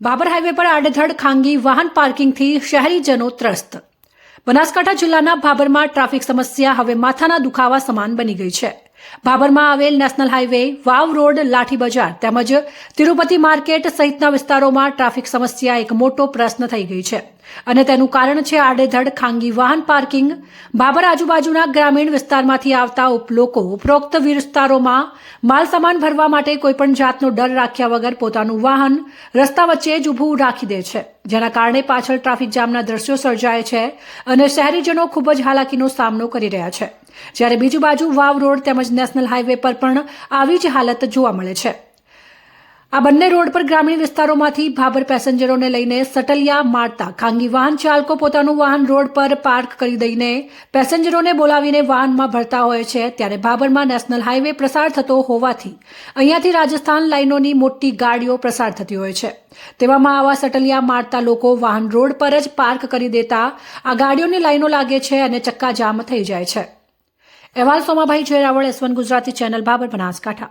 Babur highway પર આડેધડ ખાનગી વાહન પાર્કિંગથી શહેરીજનો ત્રસ્ત. બનાસકાંઠા જિલ્લાના ભાબરમાં ટ્રાફિક સમસ્યા, હવે માથાના દુખાવા સમાન બની ગઈ છે. ભાબરમાં આવેલ national highway Vav road, Lathi બજાર તેમજ તિરુપતિ માર્કેટ સહિતના વિસ્તારોમાં ટ્રાફિક સમસ્યા એક મોટો પ્રશ્ન થઈ ગઈ છે. અને તેનું કારણ છે આડેધડ ખાનગી વાહન પાર્કિંગ. બાબર આજુબાજુના ગ્રામીણ વિસ્તારમાંથી આવતા લોકો ઉપરોક્ત વિસ્તારોમાં માલ સામાન ભરવા માટે કોઈપણ જાતનો ડર રાખ્યા વગર પોતાનું વાહન રસ્તા વચ્ચે જ ઊભું રાખી દે છે. જેના કારણે પાછળ ટ્રાફિક જામના દ્રશ્યો સર્જાય છે અને શહેરીજનો ખૂબ જ હાલાકીનો સામનો કરી રહ્યા છે. જ્યારે બીજી બાજુ વાવ રોડ તેમજ નેશનલ હાઈવે પર પણ આવી જ હાલત જોવા મળે છે. આ બંને રોડ પર ગ્રામીણ વિસ્તારોમાંથી ભાબર પેસેન્જરોને લઈને સટલિયા મારતા ખાનગી વાહન ચાલકો પોતાનું વાહન રોડ પર પાર્ક કરી દઈને પેસેન્જરોને બોલાવીને વાહનમાં ભરતા હોય છે, ત્યારે ભાબરમાં નેશનલ હાઈવે પ્રસાર થતો હોવાથી અહીંયાથી રાજસ્થાન લાઈનોની મોટી ગાડીઓ પ્રસાર થતી હોય છે. તેવામાં આવા સટલિયા મારતા લોકો વાહન રોડ પર જ પાર્ક કરી દેતા આ ગાડીઓની લાઈનો લાગે છે અને ચક્કાજામ થઈ જાય છે. અહેવાલ Somabhai Raval S one Gujarati channel Babar Banaskantha.